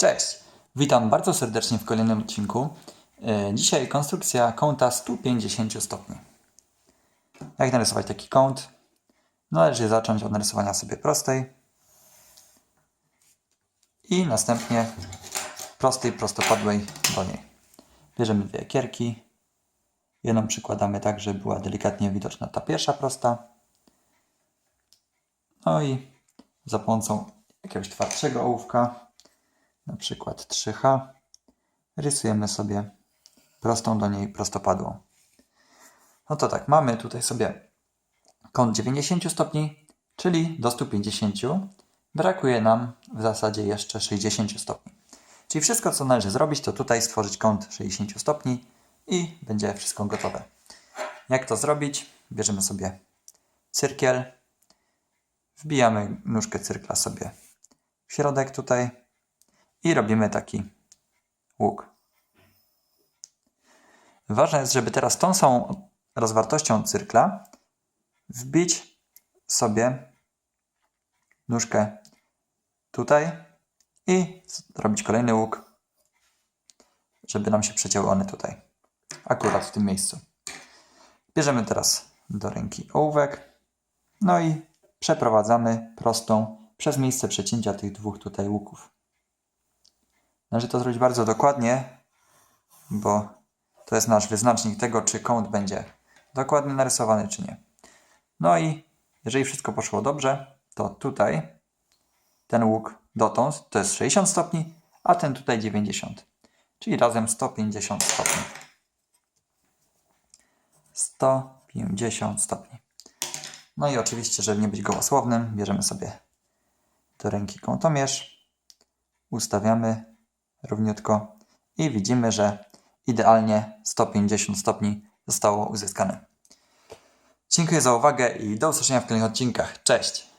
Cześć! Witam bardzo serdecznie w kolejnym odcinku. E, Dzisiaj konstrukcja kąta 150 stopni. Jak narysować taki kąt? Należy zacząć od narysowania sobie prostej i następnie prostej, prostopadłej do niej. Bierzemy dwie kierki. Jedną przykładamy tak, żeby była delikatnie widoczna ta pierwsza prosta. No i za pomocą jakiegoś twardszego ołówka na przykład 3H, rysujemy sobie prostą do niej prostopadłą. No to tak, mamy tutaj sobie kąt 90 stopni, czyli do 150. Brakuje nam w zasadzie jeszcze 60 stopni. Czyli wszystko, co należy zrobić, to tutaj stworzyć kąt 60 stopni i będzie wszystko gotowe. Jak to zrobić? Bierzemy sobie cyrkiel, wbijamy nóżkę cyrkla sobie w środek tutaj i robimy taki łuk. Ważne jest, żeby teraz tą samą rozwartością cyrkla wbić sobie nóżkę tutaj i zrobić kolejny łuk, żeby nam się przecięły one tutaj, akurat w tym miejscu. Bierzemy teraz do ręki ołówek, no i przeprowadzamy prostą przez miejsce przecięcia tych dwóch tutaj łuków. Należy to zrobić bardzo dokładnie, bo to jest nasz wyznacznik tego, czy kąt będzie dokładnie narysowany, czy nie. No i jeżeli wszystko poszło dobrze, to tutaj ten łuk dotąd to jest 60 stopni, a ten tutaj 90, czyli razem 150 stopni. 150 stopni. No i oczywiście, żeby nie być gołosłownym, bierzemy sobie do ręki kątomierz, ustawiamy równiutko i widzimy, że idealnie 150 stopni zostało uzyskane. Dziękuję za uwagę i do usłyszenia w kolejnych odcinkach. Cześć!